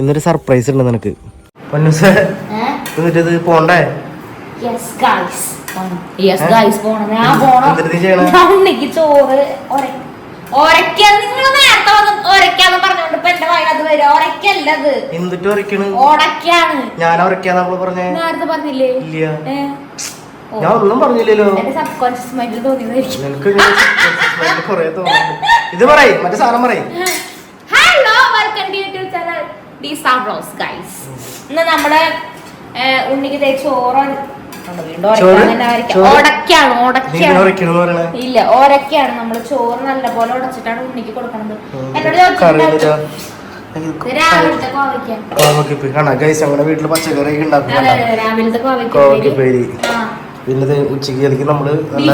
ഇന്നൊരു സർപ്രൈസ് ഉണ്ട് നിനക്ക്. എന്നിട്ട് ഇത് പോണ്ടേ? യെസ് ഗൈസ് യെസ് ഗൈസ് പോണം. ഞാൻ എന്നിട്ട്? ഞാൻ ചോറ് പറഞ്ഞേ. നേരത്തെ പറഞ്ഞില്ലേ? ഇല്ല. ഞാൻ ഒന്നും പറഞ്ഞില്ലല്ലോ. നിനക്ക് കൊറേ തോന്നുന്നു ഇത് പറയും മറ്റേ സാധനം പറയും. ഹലോ വെൽക്കം ടു ഡി സാബ്രോസ് ഗൈസ് ഇന്ന് നമ്മുടെ ഉണ്ണിക്ക് തേച്ച് ചോറ്? ഓടക്കാണ് ഇല്ല ഓരൊക്കെയാണ് നമ്മൾ ചോറ് നല്ലപോലെ ഉടച്ചിട്ടാണ് ഉണ്ണിക്ക് കൊടുക്കണത്. എന്നോട് ഞങ്ങളുടെ പച്ചക്കറി പിന്നെ ഉച്ചയ്ക്ക് ഉച്ചയ്ക്ക് നമ്മൾ നല്ല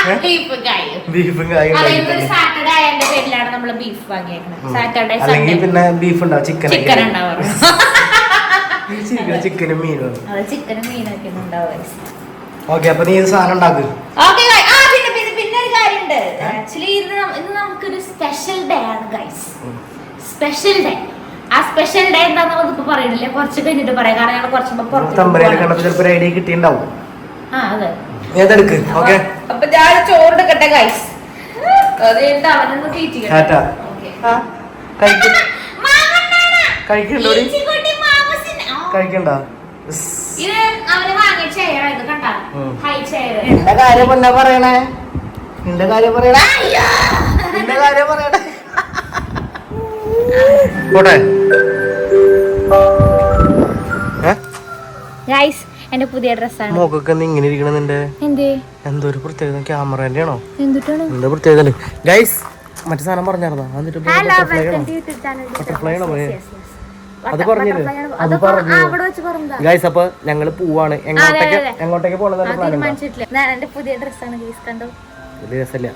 ബീഫ് കായും. ആയതിന്റെ പേരിലാണ് നമ്മൾ ബീഫ് വാങ്ങിയേക്കുന്നത് സാറ്റർഡേ അല്ലെങ്കിൽ പിന്നെ ബീഫ് ഉണ്ടാവും ചിക്കൻ ചിക്കൻ ചിക്കനും മീനും. അത് ചിക്കനും മീനൊക്കെ ഉണ്ടാവും ഓക്കെ അപ്പൊ നീ ഇത് സാധനം ഉണ്ടാക്ക്. ഓക്കെ ആ പിന്നെ പിന്നെ പിന്നെ ഒരു കാര്യമുണ്ട്. ആക്ച്വലി ഇന്ന് നമുക്കൊരു സ്പെഷ്യൽ ഡേ ആണ് ഗൈസ് സ്പെഷ്യൽ ഡേ ആ സ്പെഷ്യൽ ഡേ എന്താന്ന് നമുക്ക് പറയണില്ല. കുറച്ച് കഴിഞ്ഞിട്ട് പറയാം. കാരണം ഞങ്ങൾ കുറച്ച് ഐഡിയ കിട്ടിണ്ടാവും ആ അതെ. അപ്പൊ ഞാൻ ചോറ് എടുക്കട്ടെ ഗൈസ് കഴിക്കണ്ടോടി. കഴിക്കണ്ട? നിന്റെ കാര്യം പിന്നെ പറയണേ? നിന്റെ കാര്യം പറയണേ? നിന്റെ കാര്യം പറയണേ? പോട്ടെ? ഗൈസ് എന്റെ പുതിയ ഡ്രസ്സാണ്. മുഖൊക്കെ ഒന്ന് ഇങ്ങനെ ഇരിക്കണെന്നുണ്ട് എന്തേ? എന്തോ ഒരു പ്രത്യേകത ക്യാമറന്റെ ആണോ എന്തിട്ടാണ്? എന്താ പ്രത്യേകത ഗൈസ് മറ്റു സാധനം പറഞ്ഞായിരുന്നോ? എന്നിട്ട് ബട്ടർഫ്ലൈ ആണോ? ടു യൂട്യൂബ് ചാനൽ Butterfly ആണോ പോയെ? അത് പറഞ്ഞില്ലേ? അത് പറഞ്ഞു. ഗൈസ് അപ്പൊ ഞങ്ങൾ പോവാണ്. എങ്ങോട്ടേക്ക് എങ്ങോട്ടേക്ക് ആ, പ്ലാൻ എന്റെ പുതിയ ഡ്രസ്സാണ് ഗൈസ് കണ്ടോ? വലിയ രസമില്ല.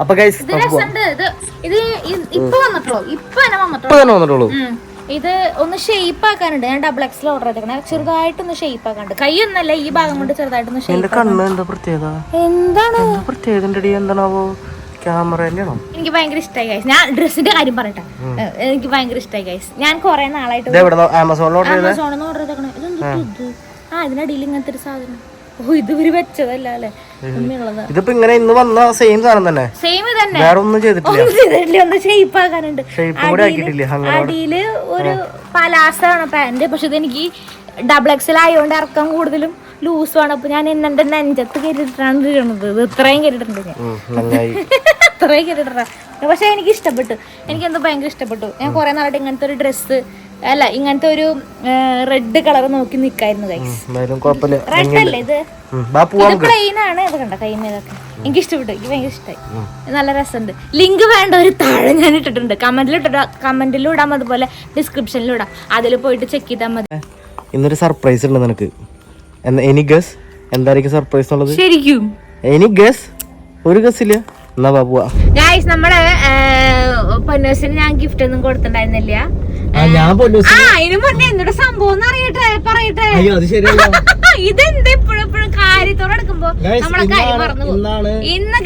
അപ്പൊ ഗൈസ് ഇത് ഇപ്പൊ വന്നിട്ടുള്ളൂ. ഇപ്പൊ തന്നെ വന്നിട്ടുള്ളൂ. ഇത് ഒന്ന് ഷേപ്പ് ആക്കാനുണ്ട്. ഞാൻ ഡബിൾ എക്സിൽ ഓർഡർ ചെയ്തേക്കണേ. ചെറുതായിട്ടൊന്ന് ഷേപ്പ് ആക്കാനുണ്ട്. ഒന്നല്ല ഈ ഭാഗം കൊണ്ട് ചെറുതായിട്ടൊന്ന് എന്റെ ഷേപ്പ് കണ്ണ് എന്താ പ്രത്യേകത? എന്താണ്? പ്രത്യേകത എന്താണാവോ? ആണോ? എനിക്ക് ഭയങ്കര ഇഷ്ടമായി ഗൈസ് ഞാൻ ഡ്രസ്സിന്റെ കാര്യം പറയട്ടെ. എനിക്ക് ഭയങ്കര ഇഷ്ടമായി ഗൈസ് ഞാൻ കുറെ നാളായിട്ട് ആമസോണിൽ ഓർഡർ ചെയ്തേക്കണേ. ഇതെന്താ ഇത്? ആ ഇതിനടിയിൽ ഇങ്ങനത്തെ ഒരു സാധനം. ഓ ഇത് ഇവർ വെച്ചതല്ല അല്ലേ? ഇതിപ്പോ ഇങ്ങനെ ഇന്ന് വന്ന സെയിം സാധനം തന്നെ. സെയിം തന്നെ. വേറെ ഒന്നും ചെയ്തിട്ടില്ല. ഒന്നും ചെയ്തിട്ടില്ല. ഒന്ന് ഷേപ്പ് ആക്കാനുണ്ട്? അടിയിൽ ഒരു പലാസാണ് പാന്റ് പക്ഷെ ഇതെനിക്ക് ഡബിൾ എക്സൽ ആയതുകൊണ്ട് ഇറക്കം കൂടുതലും ലൂസുമാണ് അപ്പൊ ഞാൻ എന്നെ നെഞ്ചത്ത് കയറിയിട്ടാണ് ഇരുന്നത് ഇത് ഇത്രയും കയറിയിട്ടുണ്ട് ഞാൻ. അത്രയും കയറിയിട്ടാ പക്ഷെ എനിക്ക് ഇഷ്ടപ്പെട്ടു എനിക്ക് എന്തോ ഭയങ്കര ഇഷ്ടപ്പെട്ടു. ഞാൻ കുറെ നാളായിട്ട് ഇങ്ങനത്തെ ഒരു ഡ്രസ്സ് അല്ല ഇങ്ങനത്തെ ഒരു റെഡ് കളർ നോക്കി നിക്കായിരുന്നു റെഡ് അല്ലേ ഇത്? പ്ലെയിൻ ആണ്. ഇത് കണ്ട കൈമേതൊക്കെ എനിക്ക് ഇഷ്ടപ്പെട്ടു. എനിക്ക് ഭയങ്കര ഇഷ്ടമായി നല്ല രസമുണ്ട്. ലിങ്ക് വേണ്ട ഒരു താഴെ ഞാൻ ഇട്ടിട്ടുണ്ട്. കമന്റിൽ കമന്റിലും ഇടാം അതുപോലെ ഡിസ്ക്രിപ്ഷനിലും ഇടാം. അതിൽ പോയിട്ട് ചെക്ക് ചെയ്താൽ മതി. ഇന്നൊരു സർപ്രൈസ് ഉണ്ട് നിനക്ക്. എനി ഗസ് എന്തായിരിക്കും സർപ്രൈസ് ഉള്ളത് ശരിക്കും. എനി ഗസ് ഒരു ഗസ് ഇല്ല. എന്നാ ബാ പോവാ. ഗായ്സ് നമ്മുടെ പൊന്നോസിന് ഞാൻ ഗിഫ്റ്റ് ഒന്നും കൊടുത്തിട്ടുണ്ടായിരുന്നില്ല. ഞാൻ ആ ഇതിനു മുന്നേ എന്തൊരു സംഭവം അറിയട്ടെ പറയട്ടെ. അയ്യോ അത് ശരിയല്ല. ഇതെന്ത് എപ്പോഴും എപ്പോഴും കാര്യത്തോടെ എടുക്കുമ്പോ നമ്മളെ കാര്യം ഇന്നാണ്- മറന്നു പോകും. ഇന്ന്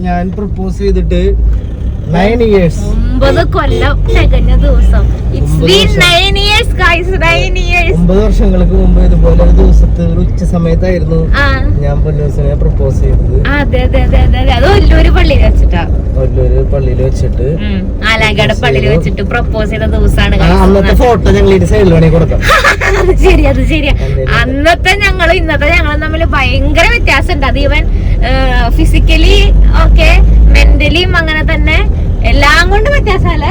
ഞാൻ പ്രപ്പോസ് ചെയ്തിട്ട് നയൻ ഇയേഴ്സ് ഒമ്പത് കൊല്ലം തികഞ്ഞ ദിവസം. ഇറ്റ്സ് ഒമ്പത് ബീൻ വർഷം. Nine years guys nine years ഒമ്പത് വർഷങ്ങൾക്ക് മുമ്പ് ഇതുപോലെ ഒരു ദിവസത്തെ ഒരു ഉച്ച സമയത്തായിരുന്നു ഞാൻ പൊന്നൂസിനെ പ്രപ്പോസ് ചെയ്തത്. അതെ അതെ അതെ അതെ അതെ. അത് വലിയൊരു പള്ളിയിൽ വെച്ചിട്ടാ? വലിയൊരു പള്ളിയിൽ വെച്ചിട്ട്. ഉം. ആലാങ്കട പള്ളിയിൽ വെച്ചിട്ട് പ്രപ്പോസ് ചെയ്ത ദിവസമാണ് ആ അന്നത്തെ ഫോട്ടോ ഞങ്ങൾ ഈ സൈഡിൽ വേണമെങ്കിൽ കൊടുക്കാം. അത് ശരി അത് ശരിയാ അതെ. അന്നത്തെ ഞങ്ങളും ഇന്നത്തെ ഞങ്ങളും തമ്മിൽ ഭയങ്കര വ്യത്യാസമുണ്ട്. അത് ഈവൻ ഫിസിക്കലി ഓക്കെ മെന്റലിയും അങ്ങനെ തന്നെ എല്ലാം കൊണ്ട് വ്യത്യാസമല്ലേ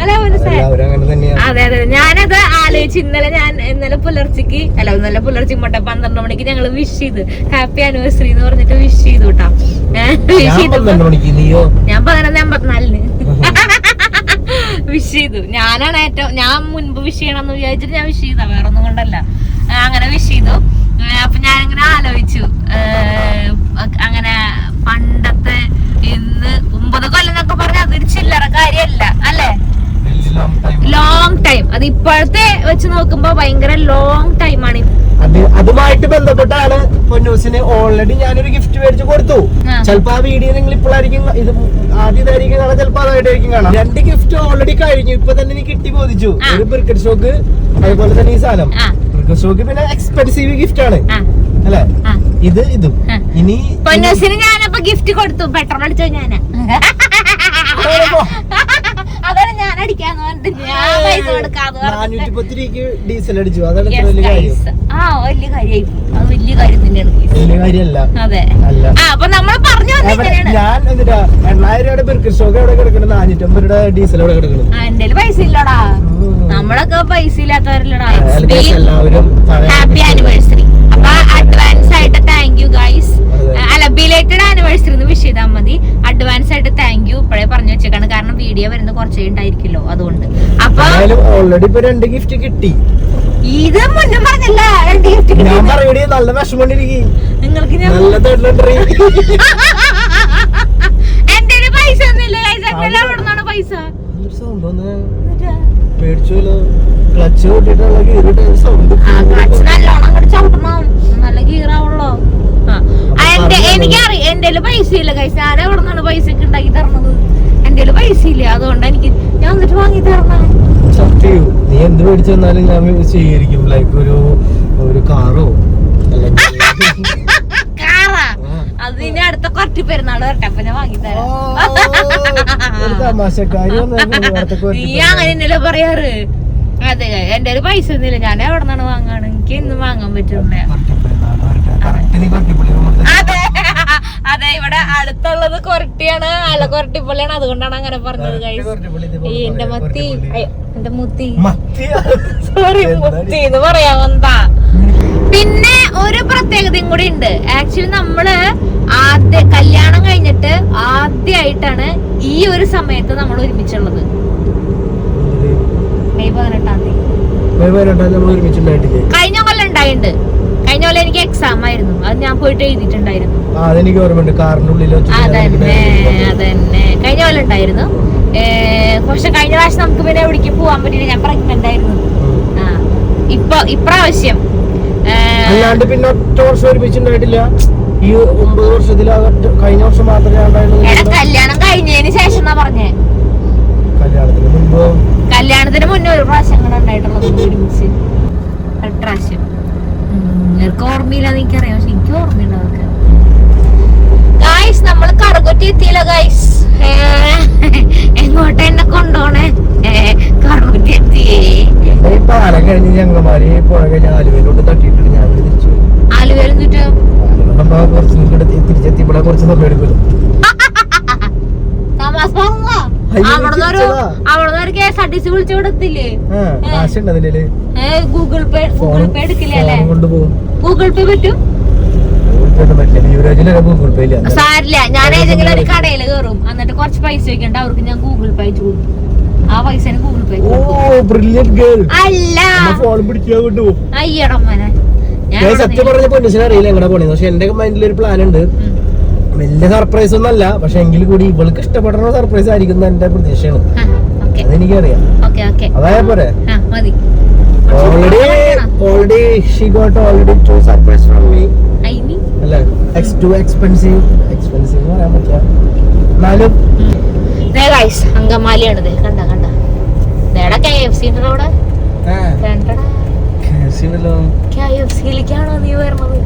അല്ലേ മനസ്സിലായി എല്ലാവരും അങ്ങനെ തന്നെയാണ് അതെ ഞാനത് ആലോചിച്ച് ഇന്നലെ ഞാൻ ഇന്നലെ പുലർച്ചയ്ക്ക് അല്ല ഇന്നലെ പുലർച്ചയ്ക്ക് മൊട്ട പന്ത്രണ്ട് മണിക്ക് ഞങ്ങൾ വിഷ് ചെയ്ത്. ഹാപ്പി ആനിവേഴ്സറി എന്ന് പറഞ്ഞിട്ട് വിഷ് ചെയ്തു കേട്ടോ വിഷ് നീയോ ഞാൻ പതിനൊന്ന് എൺപത്തിനാലിന് വിഷ് ചെയ്തു. ഞാനാണ് ഏറ്റവും ഞാൻ മുൻപ് വിഷ് ചെയ്യണം എന്ന് വിചാരിച്ചിട്ട് ഞാൻ വിഷ് ചെയ്താ. വേറെ ഒന്നും കൊണ്ടല്ല. അങ്ങനെ വിഷ് ചെയ്തു. അപ്പൊ ഞാൻ ഇങ്ങനെ ആലോചിച്ചു അങ്ങനെ പണ്ടത്തെ ഇന്ന് ഒമ്പത് കൊല്ലം എന്നൊക്കെ പറഞ്ഞാൽ അതൊരു ചില്ലറ കാര്യമല്ല അല്ലേ ലോങ് ടൈം അത് ഇപ്പോഴത്തെ വെച്ച് നോക്കുമ്പോ ഭയങ്കര ലോങ് ടൈമാണ് അത് അതുമായിട്ട് ബന്ധപ്പെട്ടാണ് പൊന്നൂസിന് ഓൾറെഡി ഞാനൊരു ഗിഫ്റ്റ് മേടിച്ച് കൊടുത്തു. ചിലപ്പോ ആ വീഡിയോ നിങ്ങൾ ഇപ്പോഴായിരിക്കും ഇത് ആദ്യമായിരിക്കും കാണാൻ ചിലപ്പോ അതായിട്ടായിരിക്കും കാണാം. രണ്ട് ഗിഫ്റ്റ് ഓൾറെഡി കഴിഞ്ഞു. ഇപ്പൊ തന്നെ എനിക്ക് കിട്ടി ബോധിച്ചു. ഒരു ക്രിക്കറ്റ് ഷോക്ക് അതുപോലെ തന്നെ ഈ സാധനം. ബ്രിക്കറ്റ് ക്രിക്കറ്റ് ഷോക്ക് പിന്നെ എക്സ്പെൻസീവ് ഗിഫ്റ്റ് ആണ്. അല്ലെ? ഇത് ഇതും. ഇനി പൊന്നൂസിന് ഞാനപ്പോ ഗിഫ്റ്റ് കൊടുത്തു. പെട്ടെന്ന് അടിച്ചോ ഞാൻ അടിക്കാന്ന് പറഞ്ഞിട്ട് ഞാൻ പൈസ കൊടുക്കാന്ന് നാനൂറ്റി പറഞ്ഞിട്ട്. പത്ത് രൂപയ്ക്ക് ഡീസൽ അടിച്ചു. അതാണ് ഇത്ര Yes, വലിയ കാര്യം. guys. ആ വലിയ കാര്യമായി. അത് വലിയ കാര്യം തന്നെയാണ് guys. വലിയ കാര്യമല്ല. അതെ. അല്ല. ആ അപ്പൊ നമ്മൾ പറഞ്ഞു വന്നത് എവിടെ- ഇങ്ങനെയാണ്. ഞാൻ എന്നിട്ടാ എണ്ണായിരം രൂപയുടെ ക്രിക്കറ്റ് ഷോക്ക് എവിടെ കിടക്കണം? നാനൂറ്റമ്പത് രൂപയുടെ ഡീസൽ എവിടെ കിടക്കണം? ആ, എന്റെ പൈസ ഇല്ലടാ. നമ്മളൊക്കെ പൈസ ഇല്ലാത്തവരല്ലടാ. എല്ലാവരും ഹാപ്പി എന്തായാലും ഓൾറെഡി ഇപ്പൊ രണ്ട് ഗിഫ്റ്റ് കിട്ടി. ഇത് മുന്നേ പറഞ്ഞില്ല. രണ്ട് gift ഞാൻ. പറയൂടി നല്ല വിഷമണ്ടിരിക്കും നിങ്ങൾക്ക് ഞാൻ നല്ല എന്റെ പൈസ ഒന്നുമില്ല. പൈസ? സൗണ്ട് ക്ലച്ച് കൂട്ടിട്ടുള്ള സൗണ്ട് ക്ലച്ച് നല്ലോണം അങ്ങോട്ട് ചവിട്ടണം നല്ല ഗീറാവുള്ളോ ആ ആ, എന്റെ എനിക്കറിയാം എന്റെ കയ്യിൽ പൈസ ഇല്ല കൈസ് ഞാൻ എവിടെ നിന്നാണ് പൈസ ഒക്കെ ഉണ്ടാക്കി തരണത്? എന്റെ പൈസ ഇല്ല. അതുകൊണ്ട് എനിക്ക് ഞാൻ എന്നിട്ട് വാങ്ങി തരണേ. സത്യം നീ എന്ത് മേടിച്ചു തന്നാലും ഞാൻ സ്വീകരിക്കും ലൈക്ക് ഒരു ഒരു കാറോ? അല്ലെങ്കിൽ അടുത്ത കുറച്ച് വരട്ടെ. അപ്പൊ ഞാൻ നീ പറയാറ്? അതെ എന്റെ ഒരു പൈസ ഒന്നുമില്ല. ഞാൻ എവിടെ നിന്നാണ് വാങ്ങാണ്? എനിക്ക് എന്നും വാങ്ങാൻ അതെ. അതെ ഇവിടെ അടുത്തുള്ളത് കൊരട്ടിയാണ്. അല്ല കൊരട്ടിപ്പള്ളിയാണ് അതുകൊണ്ടാണ് അങ്ങനെ പറഞ്ഞത് ഈ എന്റെ മത്തി എന്റെ മുത്തി. സോറി മുത്തി എന്ന് പറയാൻ വന്നാ പിന്നെ ഒരു പ്രത്യേകതയും കൂടി ഉണ്ട്. ആക്ച്വലി നമ്മൾ ആദ്യ കല്യാണം കഴിഞ്ഞിട്ട് ആദ്യമായിട്ടാണ് ഈ ഒരു സമയത്ത് നമ്മൾ ഒരുമിച്ചുള്ളത്. മെയ് പതിനെട്ടാം തീയതി. കഴിഞ്ഞ കൊല്ലം ഉണ്ടായിട്ടുണ്ട്. കഴിഞ്ഞ പോലെ എനിക്ക് എക്സാം ആയിരുന്നു. അത് ഞാൻ പോയിട്ട് എഴുതിയിട്ടുണ്ടായിരുന്നു. അതെനിക്ക് ഓർമ്മയുണ്ട്. വെച്ചിട്ട് അതന്നെ അതന്നെ. കഴിഞ്ഞ പോലെ ഉണ്ടായിരുന്നു. പക്ഷെ കഴിഞ്ഞ പ്രാവശ്യം നമുക്ക് പിന്നെ എവിടേക്ക് പോവാൻ പറ്റില്ല ഞാൻ പ്രഗ്നന്റ് ആയിരുന്നു. ആ ഇപ്പൊ ഇപ്രാവശ്യം. അല്ലാണ്ട് പിന്നെ ഒറ്റ വർഷം ഒരുമിച്ചുണ്ടായിട്ടില്ല ഈ ഒമ്പത് വർഷത്തിൽ കഴിഞ്ഞ വർഷം മാത്രമേ കല്യാണം കഴിഞ്ഞതിന് ശേഷം എന്നാ പറഞ്ഞേ കല്യാണത്തിന് മുമ്പ് കല്യാണത്തിന് മുന്നേ ഒരു പ്രാവശ്യം അങ്ങനെ ഉണ്ടായിട്ടുള്ളത് ഒരുമിച്ച് ഒരു പ്രാവശ്യം ഉം, നിനക്ക് ഓർമ്മയില്ല എനിക്കറിയാം പക്ഷെ എനിക്ക് ഓർമ്മയുണ്ട് അതൊക്കെ ഗായ്സ് നമ്മൾ കറുകുറ്റി എത്തിയില്ല ഗായ്സ് എങ്ങോട്ടാ എന്നെ കൊണ്ടോണേ കറുകുറ്റി എത്തിയേ എന്റെ ഈ പാലം കഴിഞ്ഞ് ഞങ്ങമാര് പുഴ കഴിഞ്ഞ് ആലുവയിലോട്ട് തട്ടിയിട്ടുണ്ട് ഞാൻ ഇവിടെ തിരിച്ചു ആലുവയിൽ ആലുവേൽ എന്നിട്ട് കുറച്ച് ഇവിടെ തിരിച്ചെത്തി. ഇവിടെ കുറച്ച് സമയം എടുക്കുമല്ലോ. ഗൂഗിൾ പേ ഗൂഗിൾ പേ എടുക്കില്ല ഗൂഗിൾ പേ പറ്റും? സാരില്ല. ഞാൻ ഏതെങ്കിലും ഒരു കടയിൽ കയറും എന്നിട്ട് കുറച്ച് പൈസ വെക്കണ്ട അവർക്ക് ഞാൻ ഗൂഗിൾ പേ അയച്ചു കൊടുക്കും. ആ പൈസ ഗൂഗിൾ പേ അല്ല. അയ്യടമ്മനെ ഞാൻ സത്യം പറഞ്ഞ പൊന്നിച്ചിന് അറിയില്ല എങ്ങനെ പോണെന്ന്. പക്ഷെ എന്റെ മൈൻഡിൽ ഒരു പ്ലാൻ ഉണ്ട്. വലിയ സർപ്രൈസ് ഒന്നല്ല പക്ഷെ എങ്കിൽ കൂടി ഇവൾക്ക് ഇഷ്ടപ്പെടുന്ന സർപ്രൈസ് ആയിരിക്കും എന്റെ പ്രതീക്ഷയാണ്. അതെനിക്കറിയാം. Okay okay. അതായ പോരെ. Already already she got already two surprise from me അല്ല? എക്സ് ടു എക്സ്പെൻസീവ് എക്സ്പെൻസീവ് പറയാൻ പറ്റില്ല. എന്നാലും ഗൈസ് സിയിലേക്കാണോ നീ വരുന്നത്?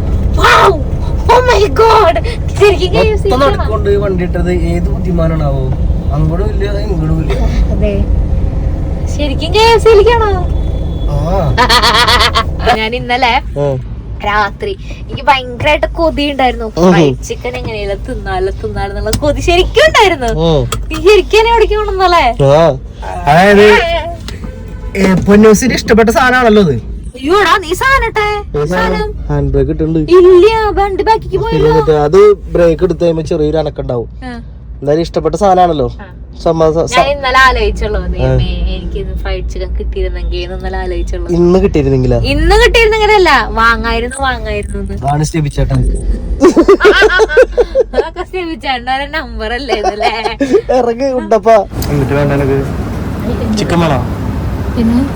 നടക്കൊണ്ട് വണ്ടി ഇട്ടത് ഏത് ബുദ്ധിമാനാണാവോ? അങ്ങോട്ടും ഇല്ല ഇങ്ങോട്ടും ഇല്ല. ശരിക്കും കെ എഫ് സിയിലേക്കാണോ ആ. ഞാൻ ഇന്നലെ രാത്രി എനിക്ക് ഭയങ്കരമായിട്ട് കൊതി ഉണ്ടായിരുന്നു. ഫ്രൈഡ് ചിക്കൻ എങ്ങനെയല്ല തിന്നാലോ തിന്നാലെന്നുള്ള കൊതി ശരിക്കും ഉണ്ടായിരുന്നു. നീ ശരിക്കും എന്നെ എവിടേക്ക് പൊന്നൂസിന് ഇഷ്ടപ്പെട്ട സാധനമാണല്ലോ ഇത് അയ്യോടാ നീ സാധനട്ടെ സാധനം. ഹാൻഡ് ബ്രേക്ക് ഇട്ടുണ്ട് ഇല്ല വണ്ടി ബാക്കിക്ക് പോയല്ലോ. അത് ബ്രേക്ക് എടുത്ത് കഴിയുമ്പോ ചെറിയൊരു അനക്കുണ്ടാവും. എന്തായാലും ഇഷ്ടപ്പെട്ട സാധനമാണല്ലോ. ഇന്നലെ ആലോചിച്ചുള്ളൂ എനിക്ക് ഫ്രൈഡ് ചിക്കൻ കിട്ടിയിരുന്നെങ്കിൽ എന്ന് ഇന്നലെ ആലോചിച്ചുള്ളൂ. ഇന്ന് കിട്ടിയിരുന്നെങ്കിലാ? ഇന്ന് കിട്ടിയിരുന്നെങ്കിലല്ല വാങ്ങായിരുന്നു വാങ്ങായിരുന്നു. ആണ് അതൊക്കെ നമ്പർ അല്ലേ ഇറങ്ങി ഉണ്ടപ്പാ. എന്നിട്ട് വേണ്ട ചിക്കൻ വേണോ? പിന്നെ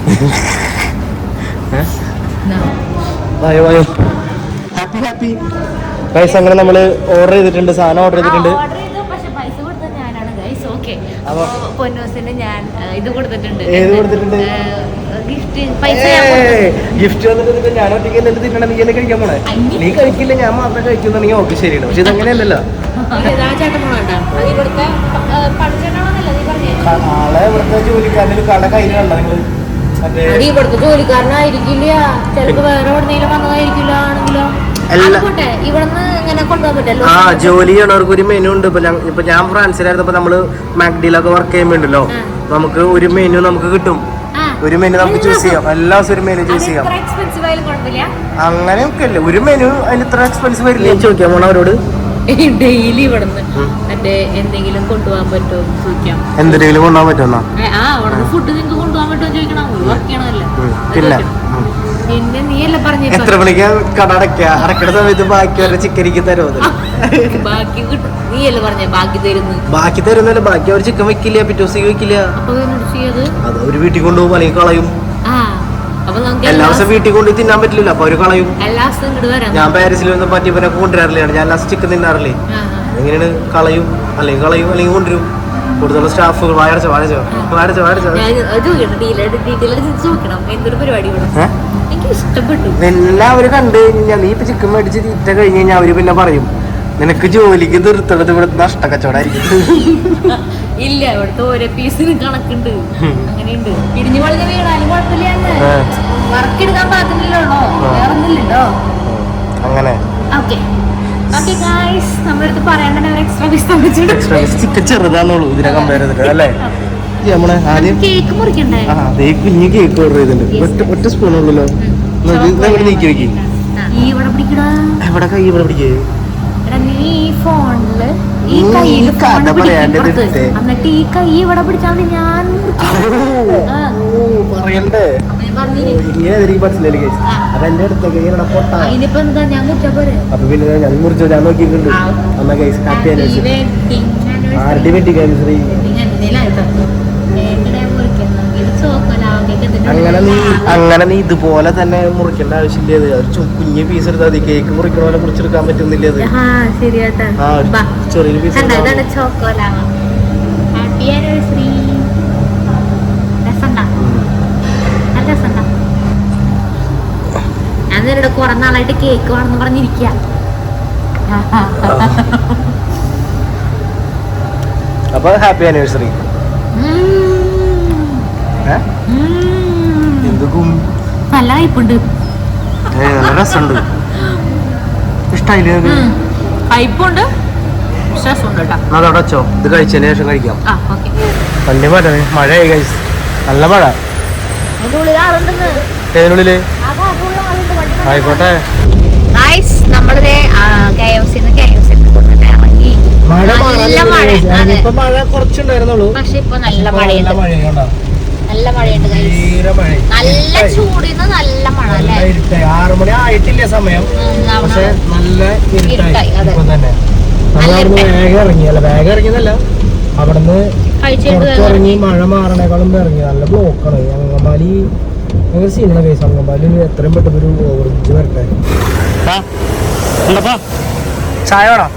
വായോ വായോ. ഹാപ്പി ഹാപ്പി പൈസ അങ്ങനെ നമ്മൾ ഓർഡർ ചെയ്തിട്ടുണ്ട് സാധനം ഓർഡർ ചെയ്തിട്ടുണ്ട്. ഗൈസ്? ഗിഫ്റ്റ് വന്നിട്ട് ഞാൻ ഒറ്റയ്ക്ക് തിന്നണം? നീ എന്നെ കഴിക്കാൻ പോണേ? നീ കഴിക്കില്ല ഞാൻ മാത്രം കഴിക്കുന്നുണ്ടെങ്കിൽ ഓക്കെ ശരിയാണ്. പക്ഷെ ഇതങ്ങനെയല്ലല്ലോ. ഇതാ അത് ഇവിടുത്തെ ജോലിക്കാരന്റെ കട കയ്യിൽ കണ്ട നിങ്ങൾ അത് ഇവിടുത്തെ ജോലിക്കാരനായിരിക്കില്ല. ചിലപ്പോ വേറെ എവിടെന്നെങ്കിലും വന്നതായിരിക്കില്ല ആണെങ്കിലോ. ആ ജോലി ചെയ്യണവർക്ക് ഒരു മെനു ഉണ്ട്. ഇപ്പൊ ഞാൻ- ഇപ്പൊ ഞാൻ ഫ്രാൻസിലായിരുന്നപ്പോ നമ്മൾ മാക്ഡിയിലൊക്കെ വർക്ക് ചെയ്യുമ്പോണ്ടല്ലോ. നമുക്ക് ഒരു മെനു നമുക്ക് കിട്ടും. ഒരു മെനു നമുക്ക് ചൂസ് ചെയ്യാം. എല്ലാ ദിവസവും ഒരു മെനു ചൂസ് ചെയ്യാം. അങ്ങനെയൊക്കെ അല്ലേ. ഒരു മെനു അതിന് ഇത്ര എക്സ്പെൻസ് വരില്ല? ചോദിക്കാം പോണ അവരോട്? ഡെയിലി ഇവിടുന്ന് മറ്റേ എന്തെങ്കിലും കൊണ്ടുപോകാൻ പറ്റുമോ ചോദിക്കാം. എന്തെങ്കിലും കൊണ്ടുപോകാൻ പറ്റുമോ ഏ, ആ അവിടുന്ന് ഫുഡ് നിങ്ങൾക്ക് കൊണ്ടുപോകാൻ പറ്റുമോ ചോദിക്കണം. വർക്ക് ചെയ്യണമല്ലോ ഉം. പിന്നെ? ചോദിക്കണം. ഉം. പിന്നെ നീയല്ല പറഞ്ഞിപ്പോ എത്ര മണിക്കാ കട അടയ്ക്ക? അടയ്ക്കണ സമയത്ത് ബാക്കി ചിക്കനിക്ക് തരുമോ ബാക്കി കിട്ടും നീയല്ലേ പറഞ്ഞ ബാക്കി തരുന്നു? ബാക്കി തരുന്നല്ല ബാക്കി അവർ ചിക്കൻ വെക്കില്ല പിറ്റേ ദിവസം വെക്കില്ല. അപ്പൊ അത്? ഒരു വീട്ടിൽ കൊണ്ടുപോകും അല്ലെങ്കിൽ കളയും. ആ എല്ലാ ദിവസം വീട്ടിൽ കൊണ്ട് തിന്നാൻ പറ്റില്ലല്ലോ അപ്പൊ അവർ കളയും ഞാൻ പാരീസിൽ ഒന്നും പറ്റി ഇവനെ കൊണ്ടുവരാറില്ല? ഞാൻ ലാസ്റ്റ് ചിക്കൻ തിന്നാറില്ലേ. എങ്ങനെയാണ്? കളയും അല്ലെങ്കിൽ കളയും അല്ലെങ്കിൽ കൊണ്ടുവരും. കൂടുതലുള്ള സ്റ്റാഫുകൾ വാഴച്ച വാഴച്ച വാഴച്ച വാഴച്ച എല്ലാവരും കണ്ടു കഴിഞ്ഞാൽ നീ ഇപ്പൊ ചിക്കൻ മേടിച്ച് തീറ്റ കഴിഞ്ഞ് കഴിഞ്ഞാൽ അവർ പിന്നെ പറയും നിനക്ക് ജോലിക്ക് നിർത്തണത് ഇവിടെ നഷ്ട കച്ചവടമായിരിക്കും ഇല്ല ഇവിടുത്തെ ഓരോ പീസിന് കണക്കുണ്ട്. അങ്ങനെയുണ്ട്. ഇടിഞ്ഞു പൊളിഞ്ഞ വീടാലും കുഴപ്പമില്ല ആ. വർക്ക് എടുക്കാൻ പാകത്തില്ലല്ലോ വേറൊന്നില്ലല്ലോ അങ്ങനെ. ഓക്കെ ചെറുതാന്നുള്ളൂ ഇതിനെ കമ്പയർ ചെയ്തിട്ട് അല്ലേ? നമ്മളെ ആദ്യം കേക്ക് മുറിക്കണ്ടേ? കുഞ്ഞ് കേക്ക് ഓർഡർ ചെയ്തിട്ടുണ്ട്. ഒറ്റ ഒറ്റ ഇവിടെ നീക്കി വെക്കി? ഇവിടെ പിടിക്കടാ. എവിടെ കൈ ഇവിടെ പിടിക്കേ? നീ ഈ ഫോണിൽ ഈ കയ്യിൽ ഈ എന്നിട്ട് ഈ കൈ ഇവിടെ പിടിച്ചാൽ ഞാൻ അതിനിപ്പോ എന്താ? ഞാൻ മുറിച്ചാ പോരെ? അപ്പൊ പിന്നെ ഞാൻ മുറിച്ചോ ഞാൻ നോക്കിയിട്ടുണ്ട്. ആ. അമ്മ case happy Happy anniversary wedding anniversary. ആരുടെ വെട്ടി ആനിവേഴ്സറി wedding എന്തിനായിട്ടോ? എങ്ങനെ മുറിക്കണം? ഇത് ചോക്കോലാവൊക്കെ ഇതിന്റെ അങ്ങനെ നീ അങ്ങനെ നീ ഇതുപോലെ തന്നെ മുറിക്കേണ്ട ആവശ്യമില്ല ഒരു കുഞ്ഞ് പീസ് എടുത്താൽ മതി. കേക്ക് മുറിക്കണ പോലെ മുറിച്ചെടുക്കാൻ പറ്റുന്നില്ല അത് ആ ഒരു ചെറിയൊരു പീസ് കുറെ നാളായിട്ട് കേക്ക് വേണമെന്ന് പറഞ്ഞിരിക്കുക അപ്പൊ ഹാപ്പി ആനിവേഴ്സറി എന്തുക്കും നല്ല കയ്പുണ്ട് നല്ല രസമുണ്ട്. ഇഷ്ടായില്ലേ? കയ്പുണ്ട് എന്നാ ഇത് കഴിച്ചതിന് ശേഷം കഴിക്കാം. ആ ഓക്കെ. വലിയ മഴ മഴയായി കഴിച്ച് നല്ല മഴ. ഏതിനുള്ളിൽ? ആയിക്കോട്ടെ. നമ്മളിതേ കെ എഫ് സിന്ന് കെ എഫ് സി ഇറങ്ങി. നല്ല മഴ. ഇപ്പൊ മഴ കുറച്ചുണ്ടായിരുന്നുള്ളൂ. പക്ഷെ ഇപ്പൊ നല്ല മഴയുണ്ട്. നല്ല മഴയുണ്ട് തീരെ മഴ. നല്ല ചൂടിന്ന് നല്ല മഴ അല്ലേ? ഇരുട്ടായി ആറു മണി ആയിട്ടില്ല സമയം. പക്ഷെ നല്ല ഇരുട്ടായി, ഇരുട്ടായി ഇപ്പൊ തന്നെ. നല്ല നമ്മളവിടുന്ന് ഇരുട്ടായി. വേഗം ഇറങ്ങി. അല്ല വേഗം ഇറങ്ങിയതല്ല. അവിടുന്ന് മഴ മാറണേക്കാളും ഇറങ്ങി. നല്ല ബ്ലോക്കാണ്. അങ്കമാലി സീനാണ് കേസ് അങ്കമാലി എത്രയും പെട്ടെന്ന് ഒരു ഓവർ ബ്രിഡ്ജ് വരട്ടെ ചായ വേണോ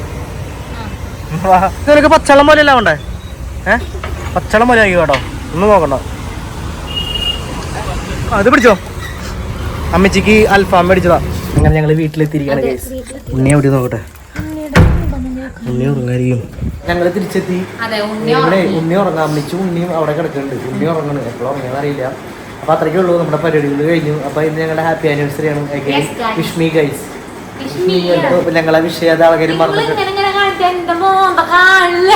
നിനക്ക് പച്ചളം പോലെ അല്ല വേണ്ടേ? ഏഹ് പച്ചളം പോലെ ആക്കി കേട്ടോ. ഒന്ന് നോക്കണ്ട. ഇത് പിടിച്ചോ. അമ്മച്ചിക്ക് അൽഫാം മേടിച്ചതാ. അങ്ങനെ ഞങ്ങൾ വീട്ടിലെത്തിയിരിക്കുകയാണ് കേസ് ഉണ്ണി എവിടെ നോക്കട്ടെ. ഉണ്ണി ഉറങ്ങാരിക്കും ഞങ്ങൾ തിരിച്ചെത്തി. അതെ ഉണ്ണി ഇവിടെ ഉറങ്ങി. ഉണ്ണി ഉറങ്ങാൻ അമ്മച്ചും ഉണ്ണിയും അവിടെ കിടക്കുന്നുണ്ട്. ഉണ്ണി ഉറങ്ങണ്. എപ്പോഴും ഉറങ്ങിയെന്ന് അറിയില്ല അപ്പൊ അത്രയ്ക്കേ ഉള്ളൂ. നമ്മുടെ പരിപാടികൾ കഴിഞ്ഞു. അപ്പൊ ഇന്ന് ഞങ്ങളുടെ ഹാപ്പി ആനിവേഴ്സറി ആണ്. Wish me guys. ഞങ്ങളെ വിഷയം ആൾക്കാരും നിങ്ങൾ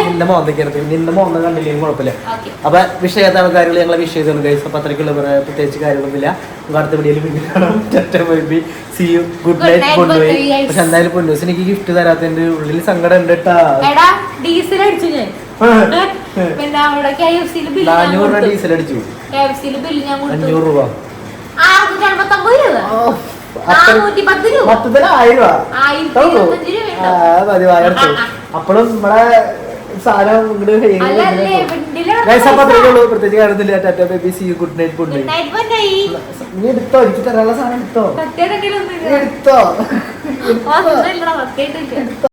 നിന്റെ മോന്തയ്ക്കടുത്ത് നിന്റെ മോന്ത കണ്ടില്ലെങ്കിൽ കുഴപ്പമില്ല. അപ്പൊ വിഷയത ആൾക്കാരുകൾ ഞങ്ങളെ വിഷ് ചെയ്തോളൂ ഗൈസ് അപ്പൊ അത്രയ്ക്കുള്ള പ്രത്യേകിച്ച് കാര്യങ്ങളൊന്നുമില്ല. അടുത്ത വീഡിയോയിൽ വീണ്ടും കാണാം. See you good night night, പക്ഷെ എന്തായാലും പൊന്നൂസ് എനിക്ക് ഗിഫ്റ്റ് തരാത്തതിന്റെ ഉള്ളിൽ സങ്കടം ഉണ്ട് കേട്ടാ. ഡീസൽ അടിച്ചു ഞാൻ. പിന്നെ അവിടെ കെ എഫ് സിയിൽ ബില്ല് നാനൂറ് രൂപ ഡീസൽ അടിച്ചു. കെ എഫ് സിയിൽ ബില്ല് ഞാൻ അഞ്ഞൂറ് രൂപ. അറുന്നൂറ്റി അൻപത്തൊമ്പത് രൂപ? നാനൂറ്റി പത്ത് രൂപ. മൊത്തത്തിൽ ആയിരം രൂപ. ആയിരത്തി? ഇരുപത്തഞ്ച് രൂപ അപ്പോഴും നമ്മളെ സാധനം ഇങ്ങോട്ട് പ്രത്യേകിച്ച് കാണുന്നില്ല tata baby see good night good night night വന്നായി നീ എടുത്തോ? എനിക്ക് തരാനുള്ള സാധനം എടുത്തോ? സത്യം നീ എടുത്തോ? ഒന്നുമില്ല സത്യമായിട്ടില്ല